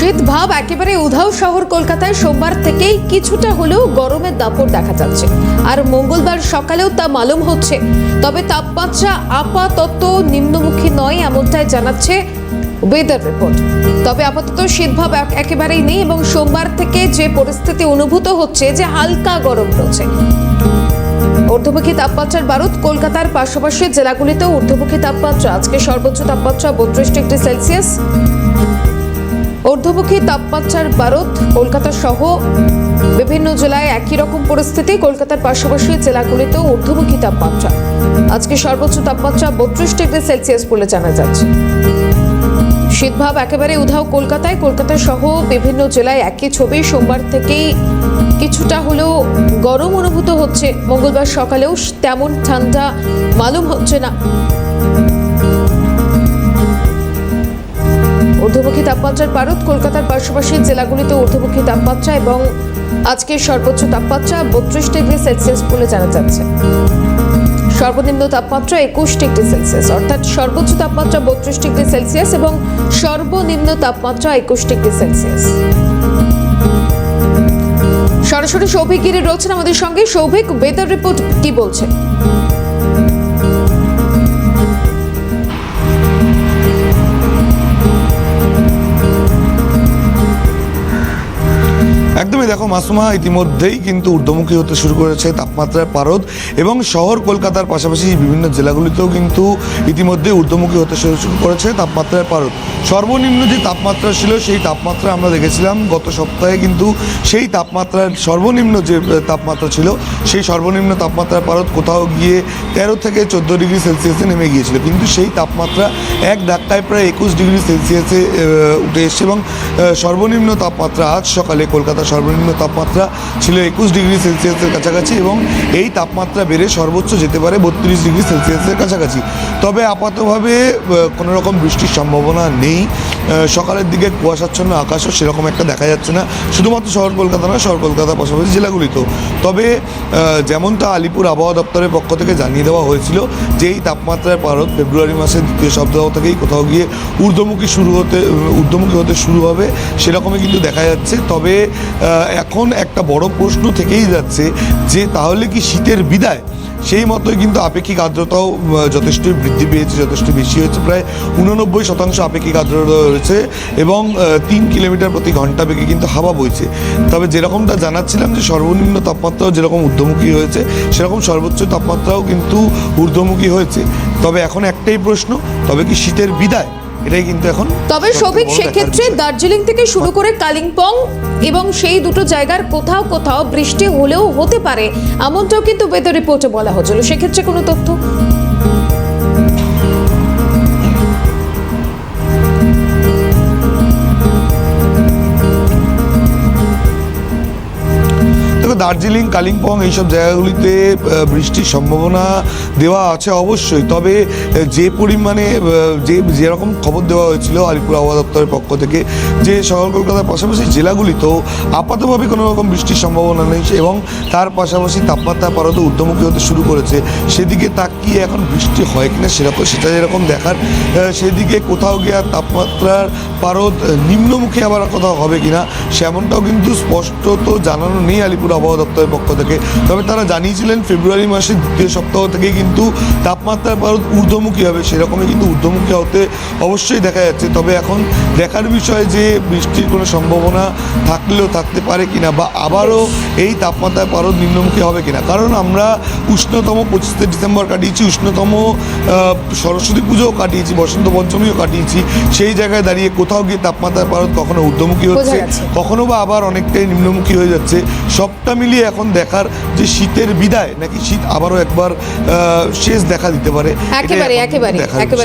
শীত ভাব একেবারে উধাও শহর কলকাতায় সোমবার থেকেই কিছুটা হলেও গরমের দাপট দেখা যাচ্ছে। আর মঙ্গলবার সকালেও তা মালুম হচ্ছে। তবে তাপমাত্রা আপাতত নিম্নমুখী নয়, এমনটাই জানাচ্ছে ওয়েদার রিপোর্ট তবে আপাতত শীতভাব এক- একেবারেই নেই এবং সোমবার থেকে যে পরিস্থিতি অনুভূত হচ্ছে, যে হালকা গরম রয়েছে। ঊর্ধ্বমুখী তাপমাত্রার বারুদ কলকাতার পাশাপাশি জেলাগুলিতেও ঊর্ধ্বমুখী তাপমাত্রা। আজকে সর্বোচ্চ তাপমাত্রা বত্রিশ ডিগ্রি সেলসিয়াস। ঊর্ধ্বমুখী তাপমাত্রার বারদ কলকাতা সহ বিভিন্ন জেলায় একই রকম পরিস্থিতি। কলকাতার পাশাপাশি জেলাগুলিতেও ঊর্ধ্বমুখী তাপমাত্রা। আজকে সর্বোচ্চ তাপমাত্রা বত্রিশ ডিগ্রি সেলসিয়াস বলে জানা যাচ্ছে। শীতভাব একেবারে উধাও কলকাতায়। কলকাতা সহ বিভিন্ন জেলায় একই ছবি। সোমবার থেকেই কিছুটা হলেও গরম অনুভূত হচ্ছে। মঙ্গলবার সকালেও তেমন ঠান্ডা মালুম হচ্ছে না। ঊর্ধ্বমুখী তাপমাত্রার পারদ কলকাতার পাশাপাশি জেলাগুলিতে ঊর্ধ্বমুখী তাপমাত্রা এবং আজকের সর্বোচ্চ তাপমাত্রা বত্রিশ ডিগ্রি সেলসিয়াস বলে জানা যাচ্ছে। সর্বনিম্ন তাপমাত্রা একুশ ডিগ্রি সেলসিয়াস, অর্থাৎ সর্বোচ্চ তাপমাত্রা বত্রিশ ডিগ্রি সেলসিয়াস এবং সর্বনিম্ন তাপমাত্রা একুশ ডিগ্রি সেলসিয়াস। সরাসরি সৌভিক গিরি রয়েছেন আমাদের সঙ্গে। সৌভিক ওয়েদার রিপোর্ট কি বলছে একদমই দেখো মাসুমা ইতিমধ্যেই কিন্তু ঊর্ধ্বমুখী হতে শুরু করেছে তাপমাত্রার পারদ এবং শহর কলকাতার পাশাপাশি বিভিন্ন জেলাগুলিতেও কিন্তু ইতিমধ্যে ঊর্ধ্বমুখী হতে শুরু করেছে তাপমাত্রার পারদ। সর্বনিম্ন যে তাপমাত্রা ছিল সেই তাপমাত্রা আমরা দেখেছিলাম, গত সপ্তাহে কিন্তু সেই তাপমাত্রার সর্বনিম্ন যে তাপমাত্রা ছিল, সেই সর্বনিম্ন তাপমাত্রার পারদ কোথাও গিয়ে তেরো থেকে চোদ্দ ডিগ্রি সেলসিয়াসে নেমে গিয়েছিল। কিন্তু সেই তাপমাত্রা এক ধাক্কায় প্রায় একুশ ডিগ্রি সেলসিয়াসে উঠে এসছে এবং সর্বনিম্ন তাপমাত্রা আজ সকালে কলকাতার সর্বনিম্ন তাপমাত্রা ছিল একুশ ডিগ্রি সেলসিয়াসের কাছাকাছি এবং এই তাপমাত্রা বেড়ে সর্বোচ্চ যেতে পারে বত্রিশ ডিগ্রি সেলসিয়াসের কাছাকাছি। তবে আপাতভাবে কোনোরকম বৃষ্টির সম্ভাবনা নেই। সকালের দিকে কুয়াশাচ্ছন্ন আকাশও সেরকম একটা দেখা যাচ্ছে না। শুধুমাত্র শহর কলকাতা না শহর কলকাতা পাশাপাশি জেলাগুলিতেও। তবে যেমনটা আলিপুর আবহাওয়া দপ্তরের পক্ষ থেকে জানিয়ে দেওয়া হয়েছিল যে এই তাপমাত্রার পারদ ফেব্রুয়ারি মাসের দ্বিতীয় সপ্তাহ থেকেই কোথাও গিয়ে ঊর্ধ্বমুখী শুরু হতে, ঊর্ধ্বমুখী হতে শুরু হবে, সেরকমই কিন্তু দেখা যাচ্ছে। তবে এখন একটা বড় প্রশ্ন থেকেই যাচ্ছে যে, তাহলে কি শীতের বিদায় সেই মতোই কিন্তু আপেক্ষিক আর্দ্রতাও আহ, যথেষ্টই বৃদ্ধি পেয়েছে যথেষ্ট বেশি হয়েছে। প্রায় উননব্বই শতাংশ আপেক্ষিক আর্দ্রতা রয়েছে এবং তিন কিলোমিটার প্রতি ঘণ্টা বেগে কিন্তু হাওয়া বইছে। তবে যেরকমটা জানাচ্ছিলাম যে সর্বনিম্ন তাপমাত্রাও যেরকম ঊর্ধ্বমুখী হয়েছে সেরকম সর্বোচ্চ তাপমাত্রাও কিন্তু ঊর্ধ্বমুখী হয়েছে। তবে এখন একটাই প্রশ্ন তবে কি শীতের বিদায়? এটাই কিন্তু এখন তবে সৌভিক সেক্ষেত্রে দার্জিলিং থেকে শুরু করে কালিম্পং এবং সেই দুটো জায়গার কোথাও কোথাও বৃষ্টি হলেও হতে পারে। এমনটাও কিন্তু ওয়েদার রিপোর্টে বলা হচ্ছিল। সেক্ষেত্রে কোনো তথ্য? দার্জিলিং, কালিম্পং এইসব জায়গাগুলিতে বৃষ্টির সম্ভাবনা দেওয়া আছে অবশ্যই। তবে যে পরিমাণে যে যেরকম খবর দেওয়া হয়েছিল আলিপুর আবহাওয়া দপ্তরের পক্ষ থেকে, যে শহর কলকাতার পাশাপাশি জেলাগুলিতেও আপাতভাবে কোনো রকম বৃষ্টির সম্ভাবনা নেই এবং তার পাশাপাশি তাপমাত্রা পারত ঊর্ধ্বমুখী হতে শুরু করেছে। সেদিকে তাকিয়ে এখন বৃষ্টি হয় কিনা সেরকম, সেটা যেরকম দেখার সেদিকে কোথাও গিয়ে তাপমাত্রার পারদ নিম্নমুখী আবার কোথাও হবে কিনা, সেমনটাও কিন্তু স্পষ্ট তো জানানো নেই আলিপুর আবহাওয়া দপ্তরের পক্ষ থেকে। তবে তারা জানিয়েছিলেন ফেব্রুয়ারি মাসের দ্বিতীয় সপ্তাহ থেকে কিন্তু তাপমাত্রার পারদ ঊর্ধ্বমুখী হবে। সেরকমই কিন্তু ঊর্ধ্বমুখী হতে অবশ্যই দেখা যাচ্ছে। তবে এখন দেখার বিষয় যে বৃষ্টির কোনো সম্ভাবনা থাকলেও থাকতে পারে কিনা বা আবারও এই তাপমাত্রার পারদ নিম্নমুখী হবে কিনা। কারণ আমরা উষ্ণতম পঁচিশে ডিসেম্বর কাটিয়েছি উষ্ণতম সরস্বতী পুজোও কাটিয়েছি বসন্ত পঞ্চমীও কাটিয়েছি। সেই জায়গায় দাঁড়িয়ে কোথাও গিয়ে তাপমাত্রার পারদ কখনো ঊর্ধ্বমুখী হচ্ছে কখনো বা আবার অনেকটাই নিম্নমুখী হয়ে যাচ্ছে। সবটা মিলিয়ে এখন দেখার যে শীতের বিদায় নাকি শীত আবারও একবার আহ, শেষ দেখা দিতে পারে একেবারে। একেবারে